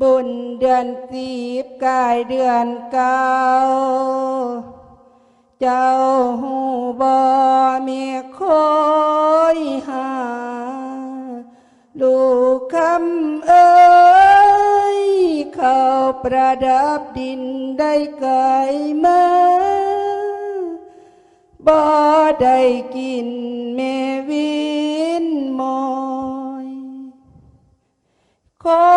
บุญเดือนสีบกายเดือนเก้า เจ้าหูบอมีคอยหา ลูกคำเอ้ยเขาประดับดินได้ไกลมาบ่ได้กินแม่วินมอยคอ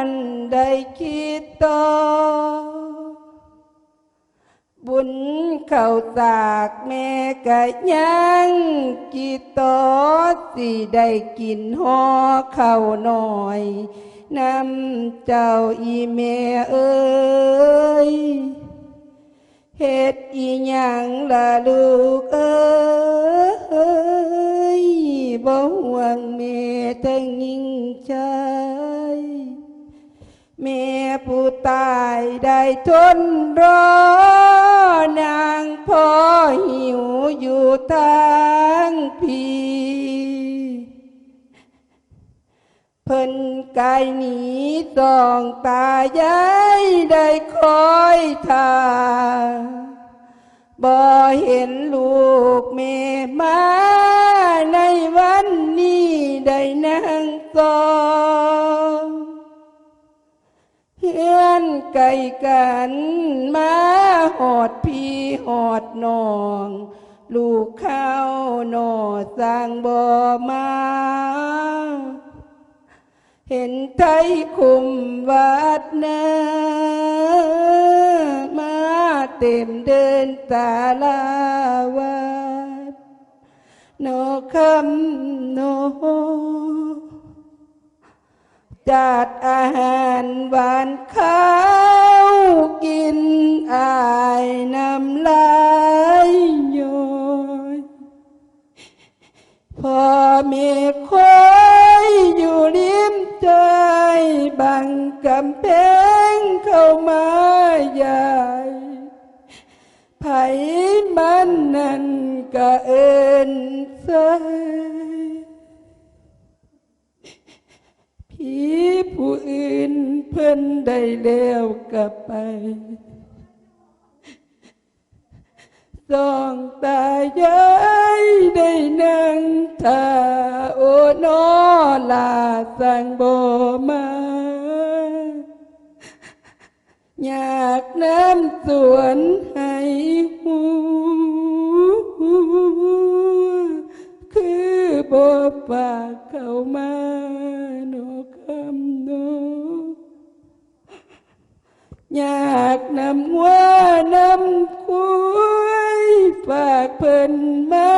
วันนั้นได้คิดต่อบุญเข้าสากแม่กะยังกีตอสิได้กิน เมียผู้ตายได้ทนรอนางพ่อหิวอยู่ทางพีเพิ่นกายหนีสองตายายได้คอยทาบ่เห็นลูกแม่มา ไก่กันมาหอดพี่หอดน้อง ลูกเข้าหนอสร้างบ่อมา เห็นไทยคุมวัดนามาเต็มเดินตาลาวัดโนคำโน จัดอาหารหวานข้าวกินอายน้ำลายย้อยพอแม่คอยอยู่ริมใจบังกำแพงเข้ามาใหญ่ไผมันนั่นก็เอินใส พี่ผู้อื่นเพิ่นได้แล้วกลับไปสองตายายได้นั่งท่าโอนอลาสังโบมา อยากน้ำสวนให้หูคือบ่ปากเข้ามา อยากนำว่านำคุยฝากเพิ่นมา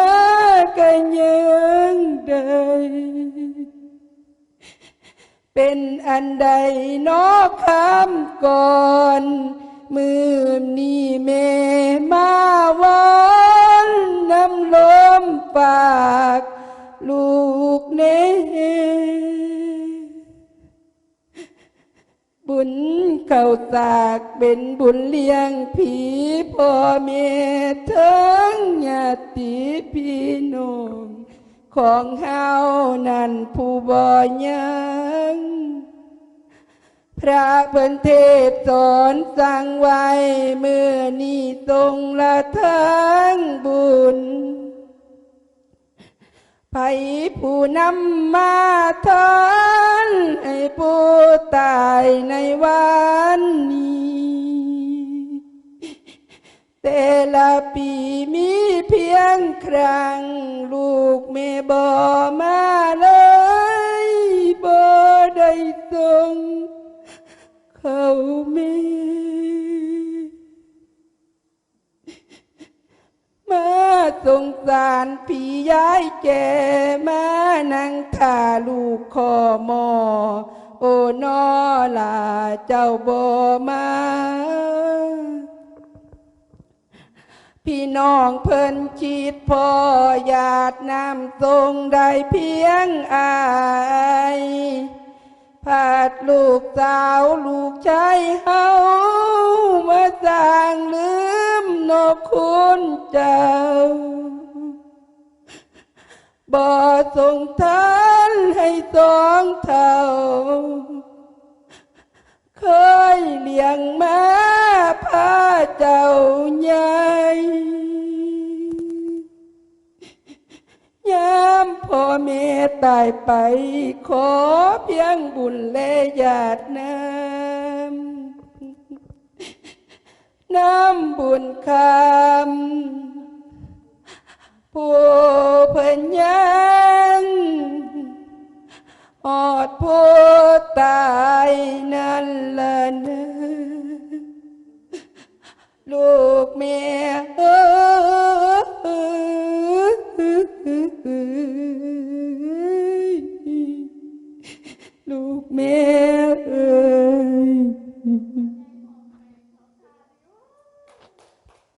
กันยังใดเป็นอันใดนอกคำก่อน มือนี่แม่มาวอนนำลมฝาก ลูกเน่ บุญเข้าสากเป็นบุญเลี้ยงผีพ่อแม่ทั้งญาติพี่น้องของเฮานั่นผู้บ่ยังพระเพิ่นเทศสอนสั่งไว้เมื่อนี้ทรงละทั้งบุญไผผู้นำมาทานให้ผู้ ตายในวันนี้ แต่ละปีมีเพียงครั้ง ลูกแม่บ่มาเลยบ่ได้ส่งเขาแม่มาสงสารพี่ยายแก่มานั่งท่าลูกคอมอ โอนอลาเจ้าบมาพี่น้องเพิ่นคิดพอญาตินำทรงได้เพียงอายพาดลูกสาวลูกชายเฮามาสร้างลืมนกคุณเจ้า บ่ส่งทานให้สองเท่า เคยเลี้ยงมาพาเจ้าใหญ่ยามพ่อแม่ตายไป ขอเพียงบุญและญาติน้ำน้ำบุญคำ ผู้เพิ่นยันอดผู้ตายนั่นละนลูกเมียเออ ลูกเมียเอ้ย